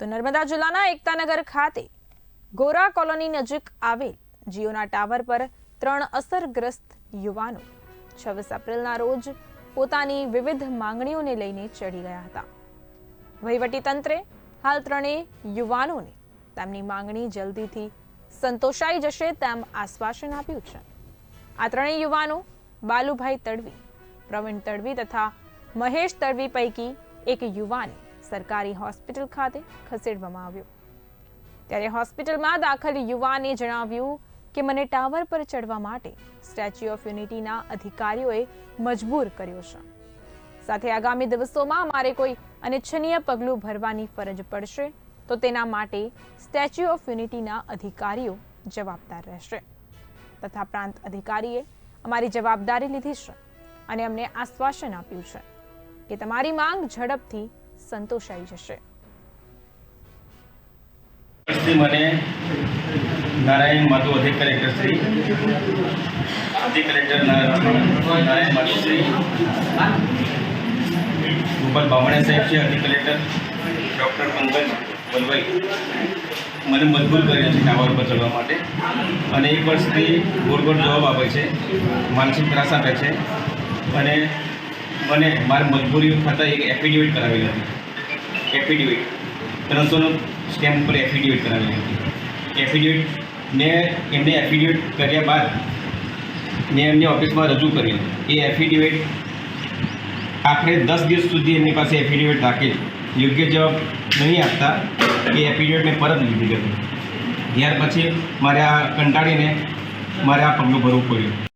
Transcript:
તો નર્મદા જિલ્લાના એકતાનગર ખાતે ગોરા કોલોની નજીક આવેલ જીઓના ટાવર પર ત્રણ અસરગ્રસ્ત યુવાનો છવ્વીસ એપ્રિલના રોજ પોતાની વિવિધ માંગણીઓને લઈને ચડી ગયા હતા. વહીવટીતંત્રે હાલ ત્રણેય યુવાનોને તેમની માંગણી જલ્દીથી સંતોષાઈ જશે તેમ આશ્વાસન આપ્યું છે. આ ત્રણેય યુવાનો બાલુભાઈ તડવી, પ્રવીણ તડવી તથા મહેશ તડવી પૈકી એક યુવાને સરકારી હોસ્પિટલ ખાતે ખસેડવામાં આવ્યો. ત્યારે હોસ્પિટલમાં દાખલ યુવાને જણાવ્યું કે, મને ટાવર પર ચડવા માટે સ્ટેચ્યુ ઓફ યુનિટીના અધિકારીઓએ મજબૂર કર્યો છે. સાથે આગામી દિવસોમાં અમારે કોઈ અનિચ્છનીય પગલું ભરવાની ફરજ પડશે, તો તેના માટે સ્ટેચ્યુ ઓફ યુનિટીના અધિકારીઓ જવાબદાર રહેશે. તથા પ્રાંત અધિકારીએ અમારી જવાબદારી લીધી છે અને અમને આશ્વાસન આપ્યું છે કે તમારી માંગ ઝડપથી સંતોષાઈ જશે. મને નારાયણ માધુ અધિક કલેક્ટર શ્રી અધિક નારાયણ માધુ શ્રી, ગોપાલ બામણે સાહેબ છે અધિક કલેક્ટર ડૉક્ટર પંકજ વલભાઈ મને મજબૂર કર્યો છે ટાવર પર ચડવા માટે. અને એક વર્ષથી ગોળ ગોળ જવાબ આપે છે, માનસિક ત્રાસ આપે છે. અને મને મારી મજબૂરી થતાં એક એફિડેવિટ કરાવેલી હતી. એફિડેવિટ ત્રણસોનો સ્ટેમ્પ ઉપર એફિડેવિટ કરાવેલી હતી. એફિડેવિટ મેં એમને એફિડેવિટ કર્યા બાદ મેં એમને ઓફિસમાં રજૂ કર્યું. એ એફિડેવિટ આખરે દસ દિવસ સુધી એમની પાસે એફિડેવિટ રાખી યોગ્ય જવાબ નહીં આપતા એ એફિડેવિટ મેં પરત લીધી હતી. ત્યાર પછી મારે આ કંટાળીને મારે આ પગલું ભરવું પડ્યું.